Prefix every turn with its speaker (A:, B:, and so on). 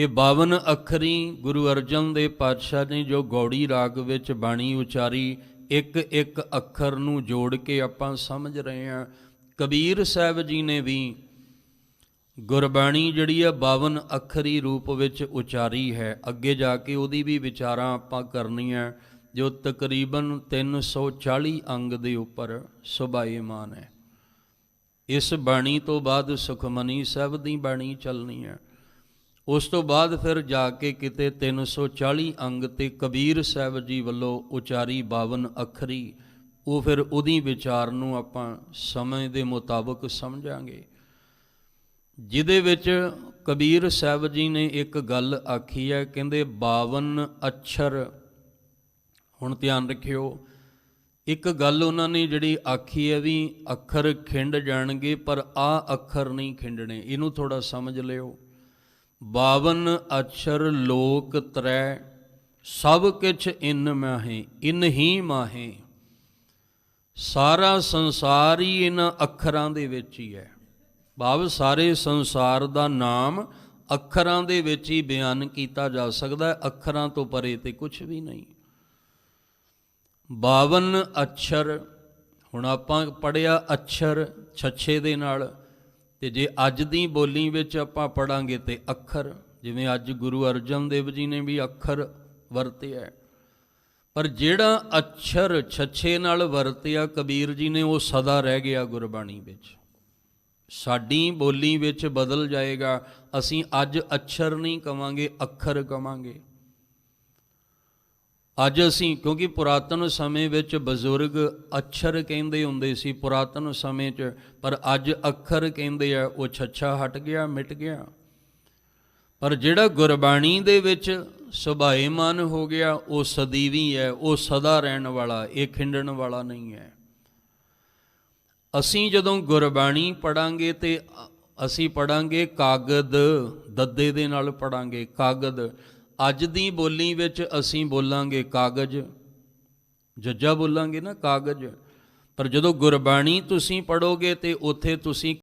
A: ਇਹ 52 ਅੱਖਰੀ ਗੁਰੂ ਅਰਜਨ ਦੇਵ ਪਾਤਸ਼ਾਹ ਨੇ ਜੋ ਗੌੜੀ ਰਾਗ ਵਿੱਚ ਬਾਣੀ ਉਚਾਰੀ, ਇੱਕ ਇੱਕ ਅੱਖਰ ਨੂੰ ਜੋੜ ਕੇ ਆਪਾਂ ਸਮਝ ਰਹੇ ਹਾਂ। ਕਬੀਰ ਸਾਹਿਬ ਜੀ ਨੇ ਵੀ ਗੁਰਬਾਣੀ ਜਿਹੜੀ ਆ 52 ਅੱਖਰੀ ਰੂਪ ਵਿੱਚ ਉਚਾਰੀ ਹੈ। ਅੱਗੇ ਜਾ ਕੇ ਉਹਦੀ ਵੀ ਵਿਚਾਰਾਂ ਆਪਾਂ ਕਰਨੀਆਂ, ਜੋ ਤਕਰੀਬਨ 340 ਅੰਗ ਦੇ ਉੱਪਰ ਸੁਭਾਏਮਾਨ ਹੈ। ਇਸ ਬਾਣੀ ਤੋਂ ਬਾਅਦ ਸੁਖਮਨੀ ਸਾਹਿਬ ਦੀ ਬਾਣੀ ਚੱਲਣੀ ਹੈ। ਉਸ ਤੋਂ ਬਾਅਦ ਫਿਰ ਜਾ ਕੇ ਕਿਤੇ 340 ਅੰਗ ਤੇ ਕਬੀਰ ਸਾਹਿਬ ਜੀ ਵੱਲੋਂ ਉਚਾਰੀ 52 ਅੱਖਰੀ, ਉਹ ਫਿਰ ਉਹਦੀ ਵਿਚਾਰ ਨੂੰ ਆਪਾਂ ਸਮੇਂ ਦੇ ਮੁਤਾਬਕ ਸਮਝਾਂਗੇ। ਜਿਹਦੇ ਵਿੱਚ ਕਬੀਰ ਸਾਹਿਬ ਜੀ ਨੇ ਇੱਕ ਗੱਲ ਆਖੀ ਹੈ, ਕਹਿੰਦੇ 52 ਅੱਖਰ ਹੁਣ ਧਿਆਨ ਰੱਖਿਓ, ਇੱਕ ਗੱਲ ਉਹਨਾਂ ਨੇ ਜਿਹੜੀ ਆਖੀ ਹੈ ਵੀ ਅੱਖਰ ਖਿੰਡ ਜਾਣਗੇ, ਪਰ ਆ ਅੱਖਰ ਨਹੀਂ ਖਿੰਡਣੇ, ਇਹਨੂੰ ਥੋੜਾ ਸਮਝ ਲਿਓ। 52 ਅਛਰ ਲੋਕ ਤਰੈ, ਸਭ ਕਿਛ ਇਨ ਮਾਹੇ, ਇਨ ਹੀ ਮਾਹੇ। ਸਾਰਾ ਸੰਸਾਰ ਹੀ ਇਹਨਾਂ ਅੱਖਰਾਂ ਦੇ ਵਿੱਚ ਹੀ ਹੈ। ਭਾਵ ਸਾਰੇ ਸੰਸਾਰ ਦਾ ਨਾਮ ਅੱਖਰਾਂ ਦੇ ਵਿੱਚ ਹੀ ਬਿਆਨ ਕੀਤਾ ਜਾ ਸਕਦਾ ਹੈ। ਅੱਖਰਾਂ ਤੋਂ ਪਰੇ ਤੇ ਕੁਝ ਵੀ ਨਹੀਂ। 52 ਅੱਛਰ, ਹੁਣ ਆਪਾਂ ਪੜਿਆ ਅੱਛਰ ਛੱਛੇ ਦੇ ਨਾਲ ਤੇ ਜੇ ਅੱਜ ਦੀ ਬੋਲੀ ਵਿੱਚ ਆਪਾਂ ਪੜਾਂਗੇ ਤੇ ਅੱਖਰ, ਜਿਵੇਂ ਅੱਜ ਗੁਰੂ ਅਰਜਨ ਦੇਵ ਜੀ ਨੇ ਵੀ ਅੱਖਰ ਵਰਤਿਆ ਪਰ ਜਿਹੜਾ ਅੱਛਰ ਛੱਛੇ ਨਾਲ ਵਰਤਿਆ ਕਬੀਰ ਜੀ ਨੇ, ਉਹ ਸਦਾ ਰਹਿ ਗਿਆ ਗੁਰਬਾਣੀ ਵਿੱਚ। ਸਾਡੀ ਬੋਲੀ ਵਿੱਚ ਬਦਲ ਜਾਏਗਾ, ਅਸੀਂ ਅੱਜ ਅੱਛਰ ਨਹੀਂ ਕਵਾਂਗੇ, ਅੱਖਰ ਕਵਾਂਗੇ। ਅੱਜ ਅਸੀਂ, ਕਿਉਂਕਿ ਪੁਰਾਤਨ ਸਮੇਂ ਵਿੱਚ ਬਜ਼ੁਰਗ ਅੱਖਰ ਕਹਿੰਦੇ ਹੁੰਦੇ ਸੀ, ਪੁਰਾਤਨ ਸਮੇਂ 'ਚ, ਪਰ ਅੱਜ ਅੱਖਰ ਕਹਿੰਦੇ ਆ, ਉਹ ਛੱਛਾ ਹਟ ਗਿਆ, ਮਿਟ ਗਿਆ। ਪਰ ਜਿਹੜਾ ਗੁਰਬਾਣੀ ਦੇ ਵਿੱਚ ਸੁਭਾਏਮਨ ਹੋ ਗਿਆ, ਉਹ ਸਦੀਵੀ ਹੈ, ਉਹ ਸਦਾ ਰਹਿਣ ਵਾਲਾ, ਇਹ ਖਿੰਡਣ ਵਾਲਾ ਨਹੀਂ ਹੈ। ਅਸੀਂ ਜਦੋਂ ਗੁਰਬਾਣੀ ਪੜਾਂਗੇ ਤੇ ਅਸੀਂ ਪੜਾਂਗੇ ਕਾਗਦ, ਦੱਦੇ ਦੇ ਨਾਲ ਪੜਾਂਗੇ, ਕਾਗਦ। ਅੱਜ ਦੀ ਬੋਲੀ ਵਿੱਚ ਅਸੀਂ ਬੋਲਾਂਗੇ ਕਾਗਜ਼। ਜੱਜਾ ਬੋਲਾਂਗੇ ਨਾ ਕਾਗਜ਼। ਪਰ ਜਦੋਂ ਗੁਰਬਾਣੀ ਤੁਸੀਂ ਪੜੋਗੇ ਤੇ ਉੱਥੇ ਤੁਸੀਂ